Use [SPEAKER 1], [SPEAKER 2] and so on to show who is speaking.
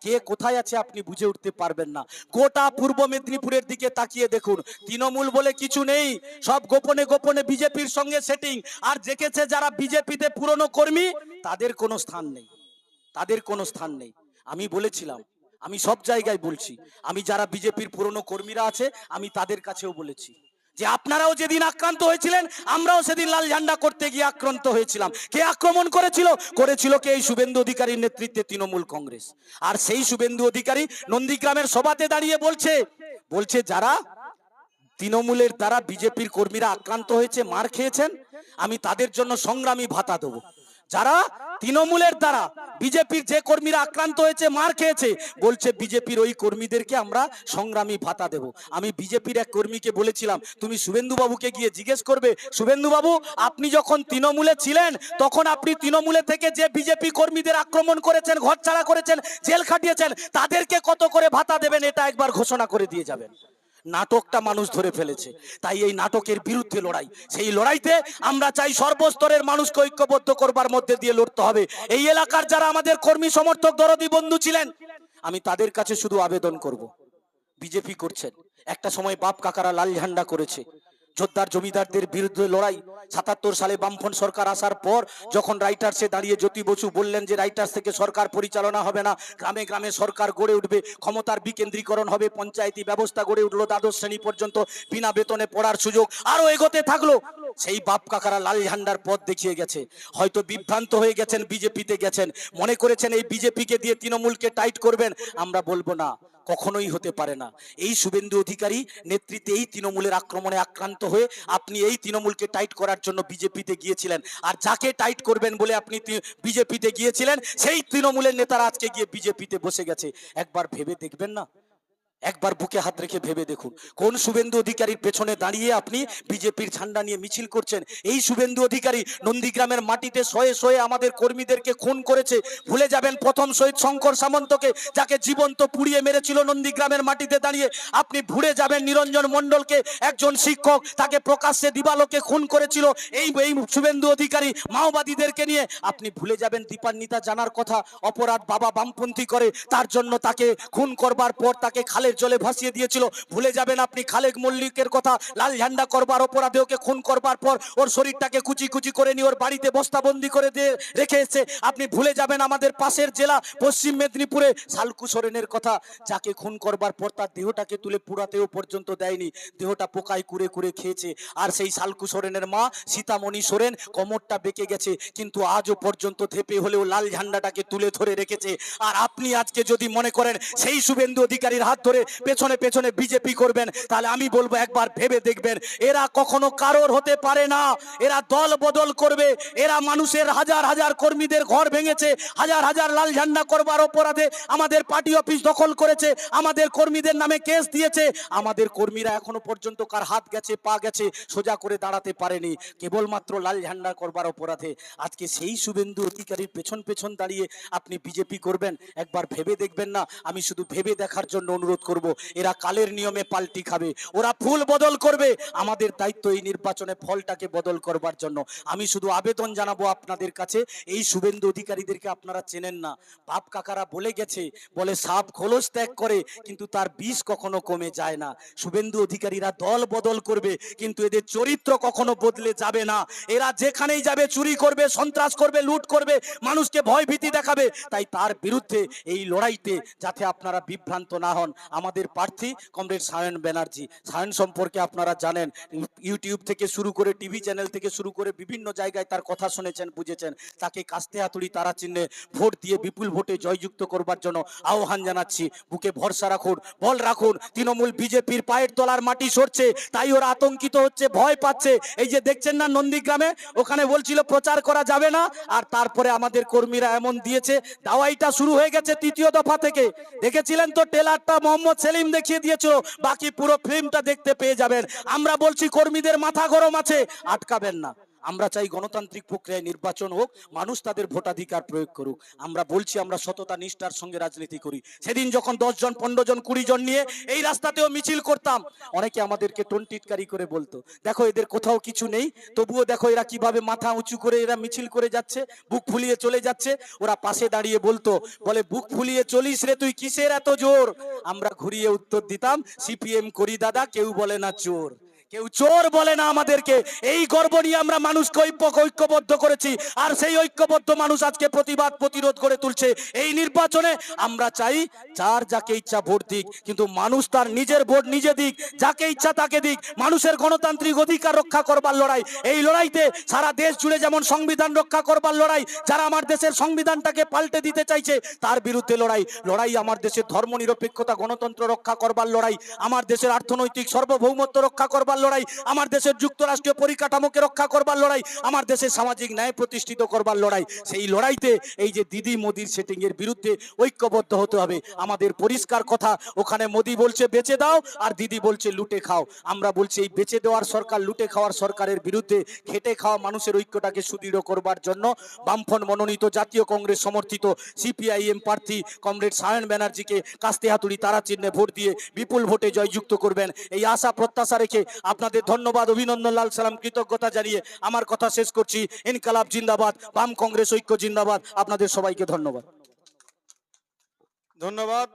[SPEAKER 1] কে কোথায় আছে আপনি বুঝে উঠতে পারবেন না। গোটা পূর্ব মেদিনীপুরের দিকে তাকিয়ে দেখুন। তৃণমূল বলে কিছু নেই। সব গোপনে গোপনে বিজেপির সঙ্গে সেটিং আর দেখেছে যারা বিজেপিতে পুরনো কর্মী, তাদের কোনো স্থান নেই। তাদের কোনো স্থান নেই। আমি বলেছিলাম, আমি সব জায়গায় বলছি। আমি যারা বিজেপির পুরনো কর্মীরা আছে, আমি তাদের কাছেও বলেছি। যে আপনারাও যেদিন আক্রান্ত হয়েছিলেন, আমরাও সেদিন লাল ঝান্ডা করতে গিয়ে আক্রান্ত হয়েছিলাম। কে আক্রমণ করেছিল? করেছিল কে এই শুভেন্দু অধিকারীর নেতৃত্বে তৃণমূল কংগ্রেস। আর সেই শুভেন্দু অধিকারী নন্দীগ্রামের সভাতে দাঁড়িয়ে বলছে বলছে, যারা তৃণমূলের দ্বারা বিজেপির কর্মীরা আক্রান্ত হয়েছে, মার খেয়েছেন, আমি তাদের জন্য সংগ্রামী ভাতা দেবো। যারা তৃণমূলের দ্বারা বিজেপির যে কর্মীরা আক্রান্ত হয়েছে, মার খেয়েছে, বলছে বিজেপির ওই কর্মীদেরকে আমরা সংগ্রামী ভাতা দেব। আমি বিজেপির এক কর্মীকে বলেছিলাম, তুমি শুভেন্দু বাবুকে গিয়ে জিজ্ঞেস করবে শুভেন্দু বাবু আপনি যখন তৃণমূলে ছিলেন, তখন আপনি তৃণমূলে থেকে যে বিজেপি কর্মীদের আক্রমণ করেছেন ঘর ছাড়া করেছেন, জেল খাটিয়েছেন, তাদেরকে কত করে ভাতা দেবেন, এটা একবার ঘোষণা করে দিয়ে যাবেন। নাটকটা মানুষ ধরে ফেলেছে। তাই এই নাটকের বিরুদ্ধে লড়াই। সেই লড়াইতে আমরা চাই সর্বস্তরের মানুষকে ঐক্যবদ্ধ করবার মধ্যে দিয়ে লড়তে হবে। এই এলাকার যারা আমাদের কর্মী, সমর্থক, দরদি, বন্ধু ছিলেন, আমি তাদের কাছে শুধু আবেদন করব। বিজেপি করছেন। একটা সময় বাপ কাকারা লাল ঝান্ডা করেছে। যোদ্ধার জমিদারদের বিরুদ্ধে লড়াই। সাতাত্তর সালে বামফ্রন্ট সরকার আসার পর যখন রাইটার্সে দাঁড়িয়ে জ্যোতি বসু বললেন যে রাইটার্স থেকে সরকার পরিচালনা হবে না, গ্রামে গ্রামে সরকার গড়ে উঠবে, ক্ষমতার বিকেন্দ্রীকরণ হবে, পঞ্চায়েতি ব্যবস্থা গড়ে উঠল দ্বাদশ শ্রেণি পর্যন্ত, বিনা বেতনে পড়ার সুযোগ আরও এগোতে থাকল। সেই বাপ কাকারা লাল ঝান্ডার পথ দেখিয়ে গেছে। হয়তো বিভ্রান্ত হয়ে গেছেন, বিজেপিতে গেছেন। মনে করেছেন এই বিজেপিকে দিয়ে তৃণমূলকে টাইট করবেন। আমরা বলব না। কখনোই হতে পারে না। এই শুভেন্দু অধিকারী নেতৃত্বে এই তৃণমূলের আক্রমণে আক্রান্ত হয়ে আপনি এই তৃণমূলকে টাইট করার জন্য বিজেপিতে গিয়েছিলেন। আর যাকে টাইট করবেন বলে আপনি বিজেপিতে গিয়েছিলেন, সেই তৃণমূলের নেতারা আজকে গিয়ে বিজেপিতে বসে গেছে। একবার ভেবে দেখবেন না? একবার বুকে হাত রেখে ভেবে দেখুন। কোন শুভেন্দু অধিকারীর পেছনে দাঁড়িয়ে আপনি বিজেপির ঝান্ডা নিয়ে মিছিল করছেন? এই শুভেন্দু অধিকারী নন্দীগ্রামের মাটিতে শয়ে শয়ে আমাদের কর্মীদেরকে খুন করেছে। ভুলে যাবেন প্রথম শহীদ শঙ্কর সামন্তকে, যাকে জীবন্ত পুড়িয়ে মেরেছিল নন্দীগ্রামের মাটিতে দাঁড়িয়ে। আপনি ভুলে যাবেন নিরঞ্জন মণ্ডলকে, একজন শিক্ষক, তাকে প্রকাশ্যে দিবালোকে খুন করেছিল। এই এই শুভেন্দু অধিকারী মাওবাদীদেরকে নিয়ে আপনি ভুলে যাবেন দীপান্বিতা জানার কথা। অপরাধ বাবা বামপন্থী করে, তার জন্য তাকে খুন করবার পর তাকে খালের জলে ভাসিয়ে দিয়েছিল। ভুলে যাবেন আপনি খালেক মল্লিকের কথা। লাল ঝান্ডা করবার অপরাধে ওকে খুন করবার পর ওর শরীরটাকে কুচি কুচি করে নিয়ে ওর বাড়িতে বস্তাবন্দি করে দিয়ে রেখে এসেছে। আপনি ভুলে যাবেন আমাদের পাশের জেলা, পশ্চিম মেদিনীপুরে। সালকু সোরেনের কথা, যাকে খুন করবার পর তার দেহটাকে তুলে পুরাতেও পর্যন্ত দেয়নি। দেহটা পোকায় কুড়ে কুড়ে খেয়েছে। আর সেই সালকু সোরেনের মা, সীতামণি সোরেন, কোমরটা বেঁকে গেছে, কিন্তু আজও পর্যন্ত থেপে হলেও লাল ঝান্ডাটাকে তুলে ধরে রেখেছে। আর আপনি আজকে যদি মনে করেন, সেই শুভেন্দু অধিকারীর হাত ধরে পেছনে পেছনে বিজেপি করবেন, তাহলে আমি বলব একবার ভেবে দেখবেন, এরা কখনো কারোর হতে পারে না, এরা দল বদল করবে, এরা মানুষের হাজার হাজার কর্মীদের ঘর ভেঙেছে, হাজার হাজার লাল ঝান্ডা করবার অপরাধে আমাদের পার্টি অফিস দখল করেছে, আমাদের কর্মীদের নামে কেস দিয়েছে, আমাদের কর্মীরা এখনও পর্যন্ত কার হাত গেছে, পা গেছে, সোজা করে দাঁড়াতে পারেনি, কেবলমাত্র লাল ঝান্ডা করবার অপরাধে। আজকে সেই শুভেন্দু অধিকারীর পেছন পেছন দাঁড়িয়ে আপনি বিজেপি করবেন, একবার ভেবে দেখবেন না, আমি শুধু ভেবে দেখার জন্য অনুরোধ করব। এরা কালের নিয়মে পাল্টি খাবে। ওরা ফুল বদল করবে। আমাদের দায়িত্ব এই নির্বাচনে ফলটাকে বদল করবার জন্য। আমি শুধু আবেদন জানাব আপনাদের কাছে। এই শুভেন্দু অধিকারীদেরকে আপনারা চেনেন না। বাপ কাকারা বলে গেছে, বলে, সাপ খোলস ত্যাগ করে, কিন্তু তার বিষ কখনো কমে যায় না। শুভেন্দু অধিকারীরা দল বদল করবে, কিন্তু এদের চরিত্র কখনো বদলে যাবে না। এরা যেখানেই যাবে, চুরি করবে, সন্ত্রাস করবে, লুট করবে, মানুষকে ভয় ভীতি দেখাবে। তাই তার বিরুদ্ধে এই লড়াইতে যাতে আপনারা বিভ্রান্ত না হন। আমাদের প্রার্থী কমরেড সায়ন ব্যানার্জি। সায়ন সম্পর্কে আপনারা জানেন, ইউটিউব থেকে শুরু করে টিভি চ্যানেল থেকে শুরু করে বিভিন্ন জায়গায় তার কথা শুনেছেন, বুঝেছেন। তাকে কাস্তে হাতুড়ি, তারা চিহ্নে ভোট দিয়ে বিপুল ভোটে জয়যুক্ত করবার জন্য আহ্বান জানাচ্ছি। বুকে ভরসা রাখুন, বল রাখুন, তৃণমূল বিজেপির পায়ের তলার মাটি সরছে, তাই ওরা আতঙ্কিত হচ্ছে, ভয় পাচ্ছে। এই যে দেখছেন না নন্দীগ্রামে, ওখানে বলছিল প্রচার করা যাবে না, আর তারপরে আমাদের কর্মীরা এমন দিয়েছে, দাওয়াইটা শুরু হয়ে গেছে তৃতীয় দফা থেকে। দেখেছিলেন তো টেলারটা মোহাম্মদ সেলিম দেখিয়ে দিয়েছিল বাকি পুরো ফিল্মটা দেখতে পেয়ে যাবেন। আমরা বলছি, কর্মীদের মাথা গরম আছে, আটকাবেন না। আমরা চাই গণতান্ত্রিক প্রক্রিয়ায় নির্বাচন হোক, মানুষ তাদের ভোটাধিকার প্রয়োগ করুক। আমরা বলছি আমরা সততা, নিষ্ঠার সঙ্গে রাজনীতি করি। সেদিন যখন দশ জন, পনেরো জন, কুড়ি জন নিয়ে এই রাস্তাতেও মিছিল করতাম, অনেকে আমাদেরকে টন্টিটকারি করে বলতো, দেখো, এদের কোথাও কিছু নেই, তবুও দেখো এরা কীভাবে মাথা উঁচু করে এরা মিছিল করে যাচ্ছে, বুক ফুলিয়ে চলে যাচ্ছে। ওরা পাশে দাঁড়িয়ে বলতো, বলে, বুক ফুলিয়ে চলিস রে তুই, কিসের এত জোর? আমরা ঘুরিয়ে উত্তর দিতাম, সিপিএম করি দাদা, কেউ বলে না চোর। কেউ চোর বলে না আমাদেরকে। এই গর্ব নিয়ে আমরা মানুষকে ঐক্য, ঐক্যবদ্ধ করেছি। আর সেই ঐক্যবদ্ধ মানুষ আজকে প্রতিবাদ, প্রতিরোধ করে তুলছে। এই নির্বাচনে আমরা চাই যার যাকে ইচ্ছা ভোট দিক, কিন্তু মানুষ তার নিজের ভোট নিজে দিক, যাকে ইচ্ছা তাকে দিক। মানুষের গণতান্ত্রিক অধিকার রক্ষা করবার লড়াই। এই লড়াইতে সারা দেশ জুড়ে যেমন সংবিধান রক্ষা করবার লড়াই, যারা আমার দেশের সংবিধানটাকে পাল্টে দিতে চাইছে, তার বিরুদ্ধে লড়াই। লড়াই আমার দেশের ধর্মনিরপেক্ষতা, গণতন্ত্র রক্ষা করবার লড়াই। আমার দেশের অর্থনৈতিক সার্বভৌমত্ব রক্ষা করবার লড়াই, আমার দেশের যুক্তরাষ্ট্রীয় পরিকাঠামোকে রক্ষা করবার লড়াই, আমার দেশের সামাজিক ন্যায় প্রতিষ্ঠিত করবার লড়াই। সেই লড়াইতে এই যে দিদি মোদির সেটিং এর বিরুদ্ধে ঐক্যবদ্ধ হতে হবে, আমাদের পরিষ্কার কথা, ওখানে মোদি বলছে, বেচে দাও, আর দিদি বলছে, লুটে খাও। আমরা বলছি, এই বেচে দেওয়ার সরকার, লুটে খাওয়ার সরকারের বিরুদ্ধে খেটে খাওয়া মানুষের ঐক্যটাকে সুদৃঢ় করবার জন্য বামফ্রন্ট মনোনীত জাতীয় কংগ্রেস সমর্থিত সিপিআইএম প্রার্থী কমরেড সায়ন ব্যানার্জিকে কাস্তে হাতুড়ি তারা চিহ্নে ভোট দিয়ে বিপুল ভোটে জয়যুক্ত করবেন। এই আশা, প্রত্যাশা রেখে আপনাদের ধন্যবাদ, অভিনন্দন, লাল সালাম, কৃতজ্ঞতা জানিয়ে আমার কথা শেষ করছি। ইনকালাব জিন্দাবাদ, বাম কংগ্রেস ঐক্য জিন্দাবাদ। আপনাদের সবাইকে ধন্যবাদ।
[SPEAKER 2] ধন্যবাদ